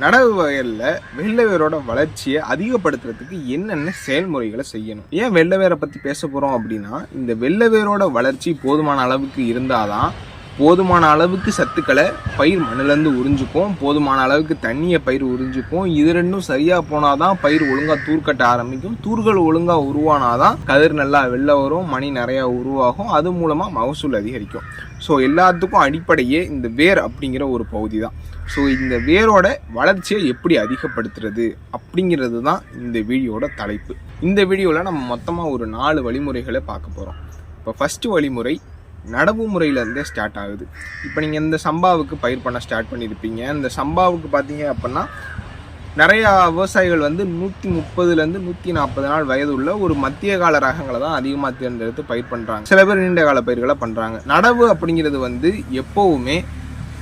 நடவு வகையில் வெள்ளவேரோட வளர்ச்சியை அதிகப்படுத்துறதுக்கு என்னென்ன செயல்முறைகளை செய்யணும்? ஏன் வெள்ளவேரை வேரை பேச போகிறோம் அப்படின்னா இந்த வெள்ளவேரோட வளர்ச்சி போதுமான அளவுக்கு இருந்தால் தான் போதுமான அளவுக்கு சத்துக்களை பயிர் மண்ணிலேருந்து உறிஞ்சுக்கும். போதுமான அளவுக்கு தண்ணியை பயிர் உறிஞ்சுக்கும். இது ரெண்டும் சரியாக போனால் தான் பயிர் ஒழுங்காக தூர்க்கட்ட ஆரம்பிக்கும். தூர்கள் ஒழுங்காக உருவானாதான் கதிர் நல்லா வெளில வரும் மணி நிறையா உருவாகும். அது மூலமாக மகசூல் அதிகரிக்கும். ஸோ எல்லாத்துக்கும் அடிப்படையே இந்த வேர் அப்படிங்கிற ஒரு பகுதி தான் ஸோ இந்த வேரோட வளர்ச்சியை எப்படி அதிகப்படுத்துறது அப்படிங்கிறது தான் இந்த வீடியோட தலைப்பு. இந்த வீடியோவில் நம்ம மொத்தமாக ஒரு நாலு வழிமுறைகளை பார்க்க போகிறோம் இப்போ ஃபஸ்ட்டு வழிமுறை நடவு முறையிலேருந்தே ஸ்டார்ட் ஆகுது. இப்போ நீங்கள் இந்த சம்பாவுக்கு பயிர் பண்ண ஸ்டார்ட் பண்ணியிருப்பீங்க இந்த சம்பாவுக்கு பார்த்தீங்க அப்படின்னா நிறையா விவசாயிகள் வந்து நூற்றி முப்பதுலேருந்து நூற்றி நாற்பது நாள் வயது உள்ள ஒரு மத்திய கால ரகங்களை தான் அதிகமாக தேர்ந்தெடுத்து பயிர் பண்ணுறாங்க சில பேர் நீண்ட கால பயிர்களை பண்ணுறாங்க நடவு அப்படிங்கிறது வந்து எப்போவுமே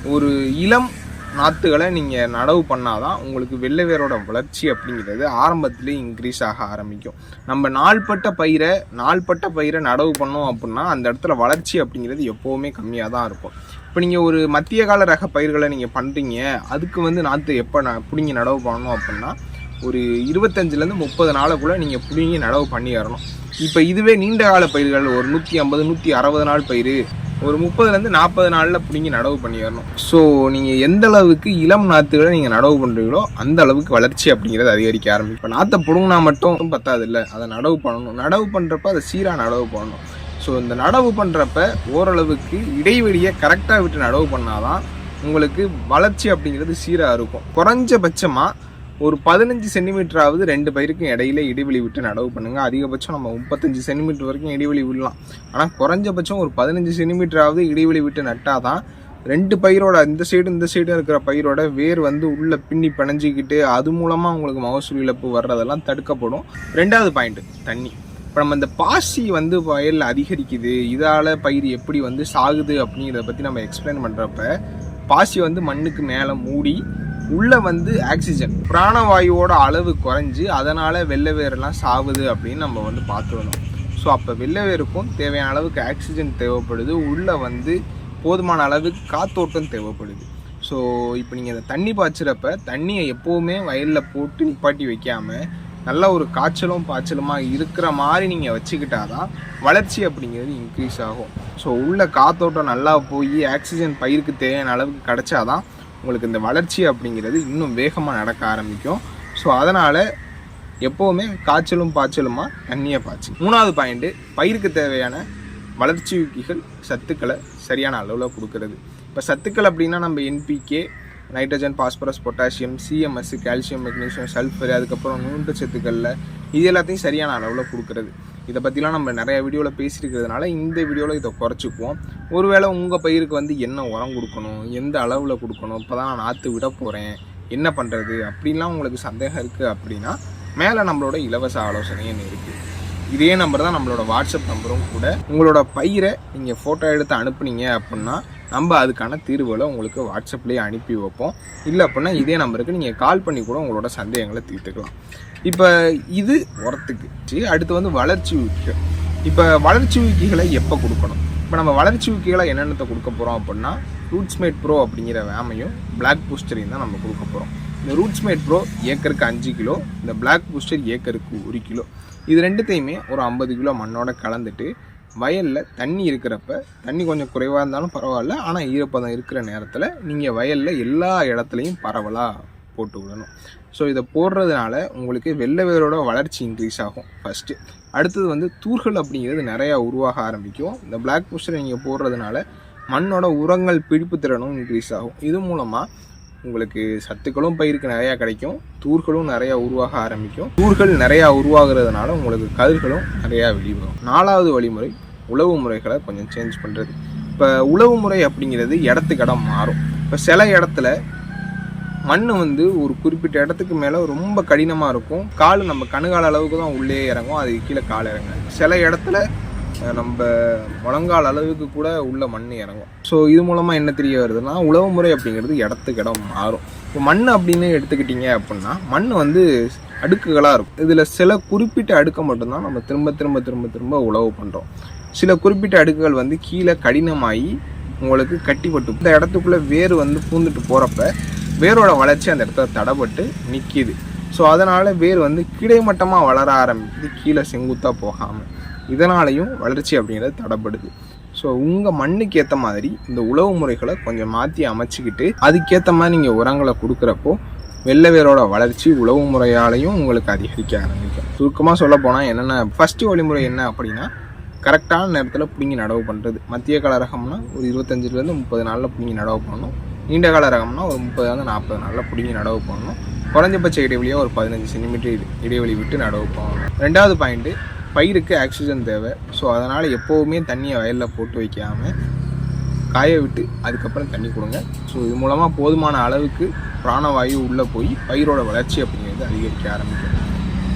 ஒரு இளம் நாற்றுகளை நீங்கள் நடவு பண்ணாதான் உங்களுக்கு வெள்ளை வேரோட வளர்ச்சி அப்படிங்கிறது ஆரம்பத்திலே இன்க்ரீஸ் ஆக ஆரம்பிக்கும். நம்ம நாள்பட்ட பயிரை நாள்பட்ட பயிரை நடவு பண்ணோம் அப்படின்னா அந்த இடத்துல வளர்ச்சி அப்படிங்கிறது எப்போவுமே கம்மியாக தான் இருக்கும். இப்போ நீங்கள் ஒரு மத்திய கால ரக பயிர்களை நீங்கள் பண்ணுறீங்க அதுக்கு வந்து நாற்று எப்போ நான் பிடிங்கி நடவு பண்ணணும் அப்படின்னா ஒரு இருபத்தஞ்சிலேருந்து முப்பது நாளுக்குள்ளே நீங்கள் பிடிங்கி நடவு பண்ணி வரணும். இப்போ இதுவே நீண்ட கால பயிர்கள் ஒரு நூற்றி ஐம்பது நூற்றி அறுபது நாள் பயிர் ஒரு முப்பதுலேருந்து நாற்பது நாளில் பிடிங்கி நடவு பண்ணி வரணும் ஸோ நீங்கள் எந்த அளவுக்கு இளம் நாற்றுகளை நீங்கள் நடவு பண்ணுறீங்களோ அந்த அளவுக்கு வளர்ச்சி அப்படிங்கிறது அதிகரிக்க ஆரம்பிக்கும். இப்போ நாற்றை பிடுங்கினா மட்டும் பத்தாது இல்லை அதை நடவு பண்ணணும். நடவு பண்ணுறப்ப அதை சீராக நடவு பண்ணணும். ஸோ இந்த நடவு பண்ணுறப்ப ஓரளவுக்கு இடைவெளியை கரெக்டாக விட்டு நடவு பண்ணாதான் உங்களுக்கு வளர்ச்சி அப்படிங்கிறது சீராக இருக்கும். குறைஞ்சபட்சமாக ஒரு பதினஞ்சு சென்டிமீட்டராவது ரெண்டு பயிருக்கும் இடையில இடைவெளி விட்டு நடவு பண்ணுங்கள் அதிகபட்சம் நம்ம முப்பத்தஞ்சு சென்டிமீட்டர் வரைக்கும் இடைவெளி விடலாம். ஆனால் குறைஞ்சபட்சம் ஒரு பதினஞ்சு சென்டிமீட்டராவது இடைவெளி விட்டு நட்டால் தான் ரெண்டு பயிரோட இந்த சைடு இந்த சைடு இருக்கிற பயிரோட வேர் வந்து உள்ளே பின்னி பிணைஞ்சிக்கிட்டு அது மூலமாக உங்களுக்கு மகசூல் இழப்பு வர்றதெல்லாம் தடுக்கப்படும். ரெண்டாவது பாயிண்ட்டு தண்ணி. இப்போ நம்ம இந்த பாசி வந்து வயலில் அதிகரிக்குது. இதால் பயிர் எப்படி வந்து சாகுது அப்படிங்கிறத பற்றி நம்ம எக்ஸ்பிளைன் பண்ணுறப்ப பாசி வந்து மண்ணுக்கு மேலே மூடி உள்ள வந்து ஆக்சிஜன். பிராணவாயுவோட அளவு குறைஞ்சு அதனால வெள்ளை வேரெல்லாம் சாவுது அப்படின்னு நம்ம வந்து பார்த்துருந்தோம் ஸோ அப்போ வெள்ளை வேருக்கும் தேவையான அளவுக்கு ஆக்சிஜன் தேவைப்படுது. உள்ள வந்து போதுமான அளவுக்கு காத்தோட்டம் தேவைப்படுது. ஸோ இப்போ நீங்கள் இந்த தண்ணி பாய்ச்சிறப்ப தண்ணியை எப்போவுமே வயலில் போட்டு நிப்பாட்டி வைக்காம நல்ல ஒரு காய்ச்சலும் பாய்ச்சலுமாக இருக்கிற மாதிரி நீங்கள் வச்சுக்கிட்டாதான் வளர்ச்சி அப்படிங்கிறது இன்க்ரீஸ் ஆகும். ஸோ உள்ள காத்தோட்டம் நல்லா போய் ஆக்சிஜன் பயிருக்கு தேவையான அளவுக்கு கிடச்சாதான் உங்களுக்கு இந்த வளர்ச்சி அப்படிங்கிறது இன்னும் வேகமாக நடக்க ஆரம்பிக்கும். ஸோ அதனால் எப்போவுமே காய்ச்சலும் பாய்ச்சலுமா தண்ணியை பாய்ச்சி மூணாவது பாயிண்ட்டு பயிருக்கு தேவையான வளர்ச்சி ஊக்கிகள் சத்துக்களை சரியான அளவில் கொடுக்கறது. இப்போ சத்துக்கள் அப்படின்னா நம்ம NPK nitrogen phosphorus potassium CMS calcium magnesium sulphur அதுக்கப்புறம் நூண்டு சத்துக்களில் இது எல்லாத்தையும் சரியான அளவில் கொடுக்கறது. இதை பற்றிலாம் நம்ம நிறைய வீடியோவில் பேசியிருக்கிறதுனால இந்த வீடியோவில் இதை குறைச்சிக்குவோம். ஒருவேளை உங்கள் பயிருக்கு வந்து என்ன உரம் கொடுக்கணும் எந்த அளவில் கொடுக்கணும் இப்போ தான் நான் நாற்று விட போகிறேன் என்ன பண்ணுறது அப்படின்லாம் உங்களுக்கு சந்தேகம் இருக்குது அப்படின்னா மேலே நம்மளோட இலவச ஆலோசனைன்னு இருக்குது இதே நம்பர் தான் நம்மளோட வாட்ஸ்அப் நம்பரும் கூட. உங்களோட பயிரை நீங்கள் ஃபோட்டோ எடுத்து அனுப்புனீங்க அப்படின்னா நம்ம அதுக்கான தீர்வுகளை உங்களுக்கு வாட்ஸ்அப்லேயே அனுப்பி வைப்போம். இல்லை அப்படின்னா இதே நம்பருக்கு நீங்கள் கால் பண்ணி கூட உங்களோட சந்தேகங்களை தீர்த்துக்கலாம். இப்போ இது உரத்துக்கு. சரி, அடுத்து வந்து வளர்ச்சி ஊக்கிகள். இப்போ வளர்ச்சி ஊக்கிகளை எப்போ கொடுக்கணும்? இப்போ நம்ம வளர்ச்சி ஊக்கிகளை என்னென்னத்தை கொடுக்க போகிறோம் அப்படின்னா ரூட்ஸ்மேட் ப்ரோ அப்படிங்கிற வேமையும் பிளாக் பூஸ்டரையும் தான் நம்ம கொடுக்க போகிறோம் இந்த ரூட்ஸ்மேட் ப்ரோ ஏக்கருக்கு அஞ்சு கிலோ இந்த பிளாக் பூஸ்டர் ஏக்கருக்கு ஒரு கிலோ. இது ரெண்டுத்தையுமே ஒரு ஐம்பது கிலோ மண்ணோட கலந்துட்டு வயலில் தண்ணி இருக்கிறப்ப தண்ணி கொஞ்சம் குறைவாக இருந்தாலும் பரவாயில்ல ஆனால் ஈரப்பதம் இருக்கிற நேரத்தில் நீங்கள் வயலில் எல்லா இடத்துலையும் பரவலாக போட்டு விடணும். ஸோ இதை போடுறதுனால உங்களுக்கு வெள்ளை வேரோட வளர்ச்சி இன்க்ரீஸ் ஆகும். ஃபஸ்ட்டு அடுத்தது வந்து தூர்கள் அப்படிங்கிறது நிறையா உருவாக ஆரம்பிக்கும். இந்த பிளாக் புஷரை நீங்கள் போடுறதுனால மண்ணோட உரங்கள் பிடிப்பு திறனும் இன்க்ரீஸ் ஆகும். இது மூலமாக உங்களுக்கு சத்துக்களும் பயிருக்கு நிறையா கிடைக்கும். தூர்களும் நிறையா உருவாக ஆரம்பிக்கும். தூர்கள் நிறையா உருவாகிறதுனால உங்களுக்கு கதிர்களும் நிறையா வெளிவரும். நாலாவது வழிமுறை உழவு முறைகளை கொஞ்சம் சேஞ்ச் பண்ணுறது இப்போ உழவு முறை அப்படிங்கிறது இடத்துக்கு இடம் மாறும். இப்போ சில இடத்துல மண் வந்து ஒரு குறிப்பிட்ட இடத்துக்கு மேலே ரொம்ப கடினமாக இருக்கும். கால் நம்ம கணுகால அளவுக்கு தான் உள்ளே இறங்கும். அது கீழே கால் இறங்கும் சில இடத்துல நம்ம முழங்கால் அளவுக்கு கூட உள்ள மண் இறங்கும். ஸோ இது மூலமாக என்ன தெரிய வருதுன்னா உழவு முறை அப்படிங்கிறது இடத்துக்கு இடம் மாறும். இப்போ மண் அப்படின்னு எடுத்துக்கிட்டீங்க அப்படின்னா மண் வந்து அடுக்குகளாக இருக்கும். இதில் சில குறிப்பிட்ட அடுக்கை மட்டும்தான் நம்ம திரும்ப திரும்ப திரும்ப திரும்ப உழவு பண்ணுறோம் சில குறிப்பிட்ட அடுக்குகள் வந்து கீழே கடினமாகி உங்களுக்கு கட்டிப்பட்டு இந்த இடத்துக்குள்ளே வேர் வந்து பூந்துட்டு போகிறப்ப வேரோட வளர்ச்சி அந்த இடத்துல தடைப்பட்டு நிற்கிது ஸோ அதனால் வேர் வந்து கிடைமட்டமாக வளர ஆரம்பிக்குது. கீழே செங்குத்தாக போகாமல் இதனாலையும் வளர்ச்சி அப்படிங்கிறது தடைப்படுது. ஸோ உங்கள் மண்ணுக்கு ஏற்ற மாதிரி இந்த உழவு முறைகளை கொஞ்சம் மாற்றி அமைச்சிக்கிட்டு அதுக்கேற்ற மாதிரி நீங்கள் உரங்களை கொடுக்குறப்போ வெள்ளை வேரோட வளர்ச்சி உழவு முறையாலையும் உங்களுக்கு அதிகரிக்க ஆரம்பிக்கும். சுருக்கமாக சொல்ல போனால் என்னென்ன ஃபஸ்ட்டு வழிமுறை என்ன அப்படின்னா கரெக்டான நேரத்தில் பிடிங்கி நடவு பண்ணுறது மத்திய கலரகம்னா ஒரு இருபத்தஞ்சிலேருந்து முப்பது நாளில் பிடிங்கி நடவு பண்ணணும். நீண்ட கால ரகம்னா ஒரு முப்பதுலேருந்து நாற்பது நாளில் பிடிங்கி நடவு பண்ணணும். குறைஞ்சபட்ச இடைவெளியாக ஒரு பதினஞ்சு சென்டிமீட்டர் இடைவெளி விட்டு நடவு பண்ணணும். ரெண்டாவது பாயிண்ட்டு பயிருக்கு ஆக்சிஜன் தேவை. ஸோ அதனால் எப்போவுமே தண்ணியை வயலில் போட்டு வைக்காமல் காய விட்டு அதுக்கப்புறம் தண்ணி கொடுங்க. ஸோ இது மூலமாக போதுமான அளவுக்கு பிராணவாயு உள்ளே போய் பயிரோட வளர்ச்சி அப்படிங்கிறது அதிகரிக்க ஆரம்பிக்கும்.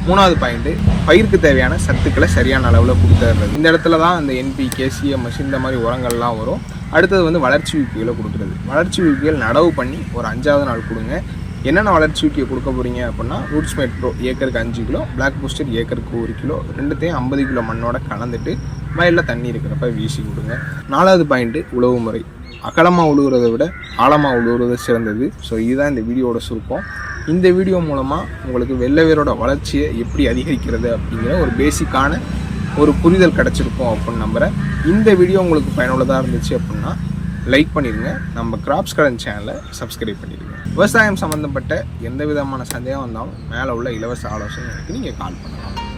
மூணாவது பாயிண்ட்டு பயிருக்கு தேவையான சத்துக்களை சரியான அளவில் கொடுத்துறது இந்த இடத்துல தான் அந்த என்பிகே சிஎம்எஸ் இந்த மாதிரி உரங்கள்லாம் வரும். அடுத்தது வந்து வளர்ச்சி ஊக்கிகளை கொடுக்குறது. வளர்ச்சி ஊக்கிகள் நடவு பண்ணி ஒரு அஞ்சாவது நாள் கொடுங்க. என்னென்ன வளர்ச்சி ஊக்கியை கொடுக்க போகிறீங்க அப்படின்னா ரூட்ஸ் மெட்ரோ ப்ரோ ஏக்கருக்கு அஞ்சு கிலோ பிளாக் பூஸ்டர் ஏக்கருக்கு ஒரு கிலோ ரெண்டுத்தையும் ஐம்பது கிலோ மண்ணோட கலந்துட்டு வயலில் தண்ணி இருக்கிறப்ப வீசி கொடுங்க. நாலாவது பாயிண்ட்டு உழவு முறை. அகலமாக உழுவுறதை விட ஆழமாக உழுவுறது சிறந்தது. ஸோ இதுதான் இந்த வீடியோட சுருக்கம். இந்த வீடியோ மூலமாக உங்களுக்கு வெள்ளவேரோட வளர்ச்சியை எப்படி அதிகரிக்கிறது அப்படிங்கிற ஒரு பேசிக்கான ஒரு புரிதல் கிடச்சிருக்கும் அப்படின்னு நம்புகிறேன் இந்த வீடியோ உங்களுக்கு பயனுள்ளதாக இருந்துச்சு அப்படின்னா லைக் பண்ணிடுங்க. நம்ம கிராப்ஸ் கடன் சேனலை சப்ஸ்கிரைப் பண்ணிடுங்க. விவசாயம் சம்மந்தப்பட்ட எந்த விதமான சந்தேகம் வந்தாலும் மேலே உள்ள இலவச ஆலோசனைக்கு நீங்கள் கால் பண்ணலாம்.